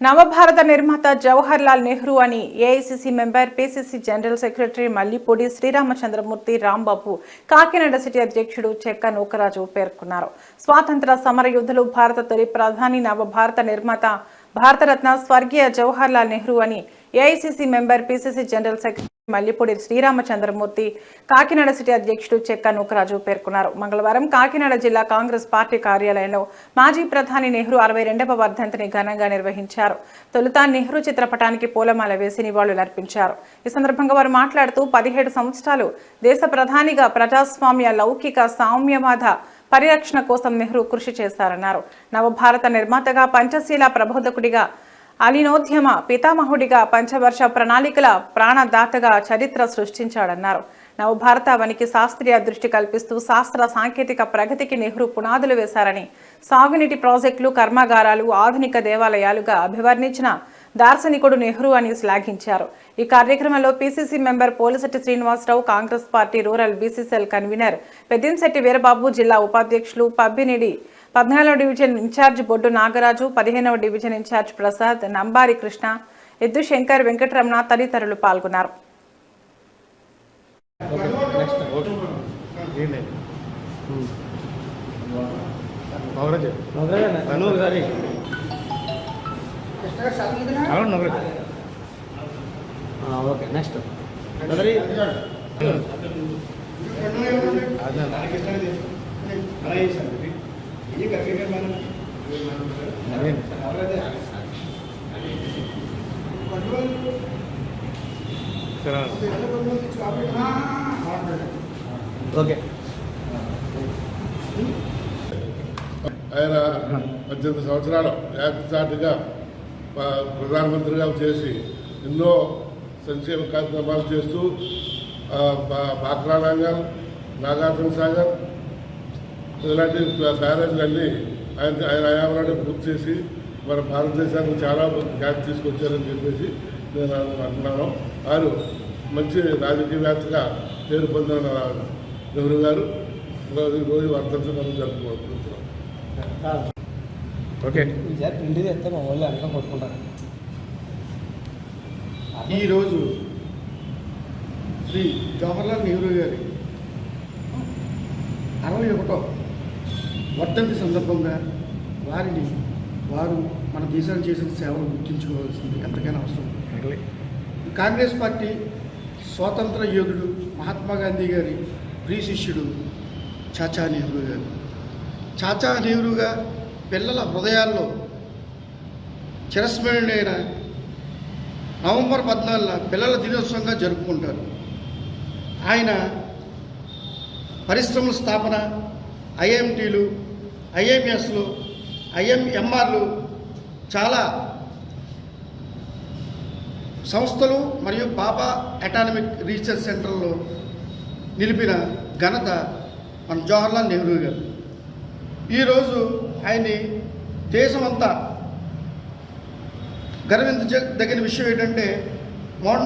నవభారత నిర్మాత జవహర్ లాల్ నెహ్రూ అని AICC member PCC general secretary Mallipudi Sriramachandramurthy Rambabu Kakinada city అధ్యక్షుడు చెక్క నూకరాజు పేర్కొన్నారు. స్వాతంత్ర సమరయోధులు భారత తొలి ప్రధాని నవభారత నిర్మాత భారతరత్న స్వర్గీయ జవహర్ లాల్ నెహ్రూ అని AICC member PCC general secretary Mallipudi Sriramachandramurthy Kakinada city అధ్యక్షుడు చెక్క నూకరాజు పేర్కొన్నారు. మంగళవారం కాకినాడ జిల్లా కాంగ్రెస్ పార్టీ కార్యాలయంలో మాజీ ప్రధాని నెహ్రూ అరవై రెండవ వర్ధంతిని ఘనంగా నిర్వహించారు. తొలుత నెహ్రూ చిత్రపటానికి పూలమాల వేసి నివాళులర్పించారు ఈ సందర్భంగా వారు మాట్లాడుతూ పదిహేడు సంవత్సరాలు దేశ ప్రధానిగా ప్రజాస్వామ్య లౌకిక సామ్యవాద పరిరక్షణ కోసం నెహ్రూ కృషి చేశారన్నారు. నవభారత నిర్మాతగా పంచశీల ప్రబోధకుడిగా అలీనోద్యమ పితామహుడిగా పంచవర్ష ప్రణాళికల ప్రాణదాతగా చరిత్ర సృష్టించాడన్నారు. నవభారత వనికి శాస్త్రీయ దృష్టి కల్పిస్తూ శాస్త్ర సాంకేతిక ప్రగతికి నెహ్రూ పునాదులు వేశారని సాగునీటి ప్రాజెక్టులు కర్మాగారాలు ఆధునిక దేవాలయాలుగా అభివర్ణించిన దార్శనికుడు నెహ్రూ అని శ్లాఘించారు. ఈ కార్యక్రమంలో PCC member Polisetti Srinivasarao Congress party rural BCCL convener Peddinsetti Veerababu జిల్లా ఉపాధ్యక్షులు పబ్బినిడి పద్నాలుగవ division in charge Boddu Nagaraju పదిహేనవ division in charge Prasad Nambari Krishna Eddu Shankar Venkataramana తదితరులు పాల్గొన్నారు. ఏంటి నగరజ ఓకే ఆయన పద్దెనిమిది సంవత్సరాలు ఏకచాటిగా ప్రధానమంత్రిగా చేసి ఎన్నో సంక్షేమ కార్యక్రమాలు చేస్తూ బాక్రా నాగర్ నాగార్జున సాగర్ ఇలాంటి బ్యారేజ్లన్నీ ఆయన ఆయన హయాంలోనే పూర్తి చేసి మన భారతదేశానికి చాలా ఖ్యాతి తీసుకొచ్చారని చెప్పేసి నేను అంటున్నాను వారు మంచి రాజకీయవేత్తగా పేరు పొందిన నెహ్రూ గారు. ఈ రోజు వర్తంతి మనం జరుపుకుంటున్నాం ఓకే. ఈసారి ఇంటి తెస్తే మా వాళ్ళు వెనక కొట్టుకుంటారు ఈరోజు శ్రీ జవహర్లాల్ నెహ్రూ గారి అరవై ఒకటో వర్ధంతి సందర్భంగా వారిని వారు మన దేశానికి చేసిన సేవలు గుర్తించుకోవాల్సింది ఎంతకైనా అవసరం. కాంగ్రెస్ పార్టీ స్వాతంత్ర యోధుడు మహాత్మా గాంధీ గారి ప్రియ శిష్యుడు చాచా నెహ్రూ గారు. చాచా నెహ్రూగా పిల్లల హృదయాల్లో చిరస్మరణీయమైన నవంబర్ పద్నాలుగున పిల్లల దినోత్సవంగా జరుపుకుంటారు. ఆయన పరిశ్రమల స్థాపన ఐఎంటీలు ఐఎంఎస్లు ఐఎంఎంఆర్లు చాలా సంస్థలు మరియు బాబా అటానమిక్ రీసెర్చ్ సెంటర్లో నిలిపిన ఘనత మన జవహర్లాల్ నెహ్రూ గారు. ఈరోజు ఆయన్ని దేశమంతా గర్వించదగిన విషయం ఏంటంటే మొన్న